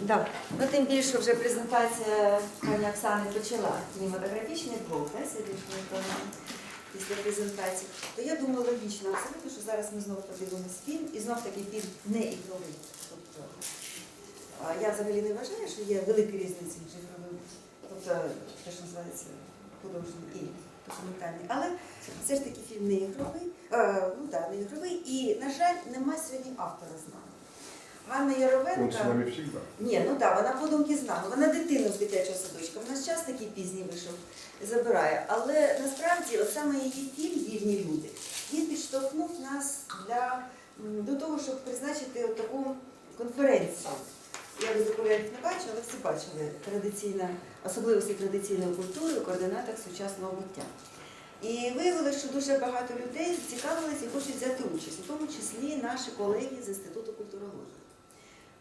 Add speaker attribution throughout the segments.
Speaker 1: Да. Ну, тим більше вже презентація пані Оксани почала кінематографічний блок да, програми після презентації. То я думаю, логічно абсолютно, що зараз ми знову подивимось фільм, і знов таки фільм не ігровий. Тобто, я взагалі не вважаю, що є велика різниця між ігровим, тобто те, що називається художній і документальний. Але все ж таки фільм не ігровий, е, ну да, не ігровий, і, на жаль, нема сьогодні автора з нами. Ганна
Speaker 2: Он
Speaker 1: Яровенка.
Speaker 2: нами всегда.
Speaker 1: Ні, ну так, вона подумки з нами. Вона дитину з дитячого садочка. Вона ж час такий пізній вийшов, забирає. Але насправді, от саме її фільм Вільні люди, він підштовхнув нас для, м, до того, щоб призначити от таку конференцію. Я ви документів не бачила, але всі бачили традиційна, особливості традиційної культури у координатах сучасного буття. І виявилося, що дуже багато людей зацікавились і хочуть взяти участь, у тому числі наші колеги з Інституту культурології.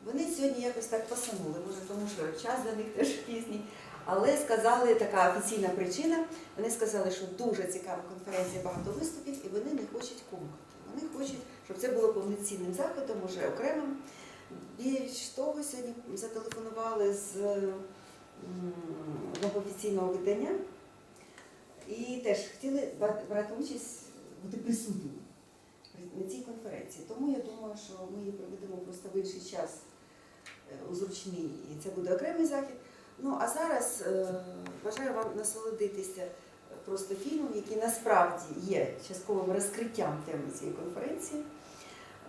Speaker 1: Вони сьогодні якось так посанули, може, тому що час для них теж пізній. Але сказали така офіційна причина. Вони сказали, що дуже цікава конференція, багато виступів, і вони не хочуть комкати. Вони хочуть, щоб це було повноцінним заходом, може окремим. Більш того, сьогодні зателефонували з офіційного видання і теж хотіли брати участь, бути присутніми на цій конференції. Тому я думаю, що ми її проведемо просто в інший час е, у зручний, і це буде окремий захід. Ну а зараз е, бажаю вам насолодитися просто фільмом, який насправді є частковим розкриттям теми цієї конференції.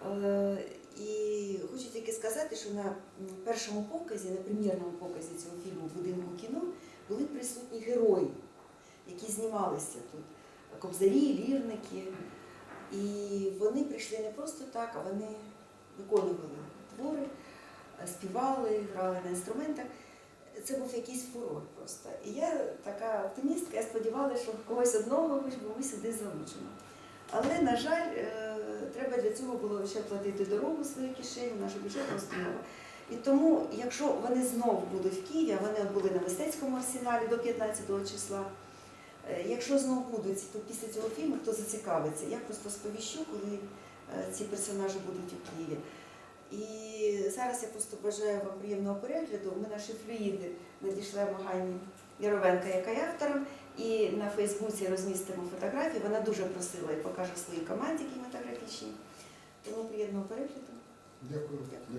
Speaker 1: Е, І хочу тільки сказати, що на першому показі, на прем'єрному показі цього фільму будинку кіно були присутні герої, які знімалися тут. Кобзарі, лірники. І вони прийшли не просто так, а вони виконували твори, е, співали, грали на інструментах. Це був якийсь фурор просто. І я така оптимістка, я сподівалася, що когось одного би ми сюди залучимо. Але, на жаль, е, треба для цього було ще платити дорогу свою кишеню, наша бюджетна установа. І тому, якщо вони знов будуть в Києві, вони були на мистецькому арсеналі до 15 числа, якщо знов будуть, то після цього фільму хто зацікавиться, я просто сповіщу, коли е, ці персонажі будуть у Києві. І зараз я просто бажаю вам приємного перегляду. Ми наші флюїди надійшли Гані Яровенка, яка є автором, і на Фейсбуці розмістимо фотографії. Вона дуже просила і покаже свої команді кінематографічні. Тому приємного перегляду.
Speaker 2: Дякую.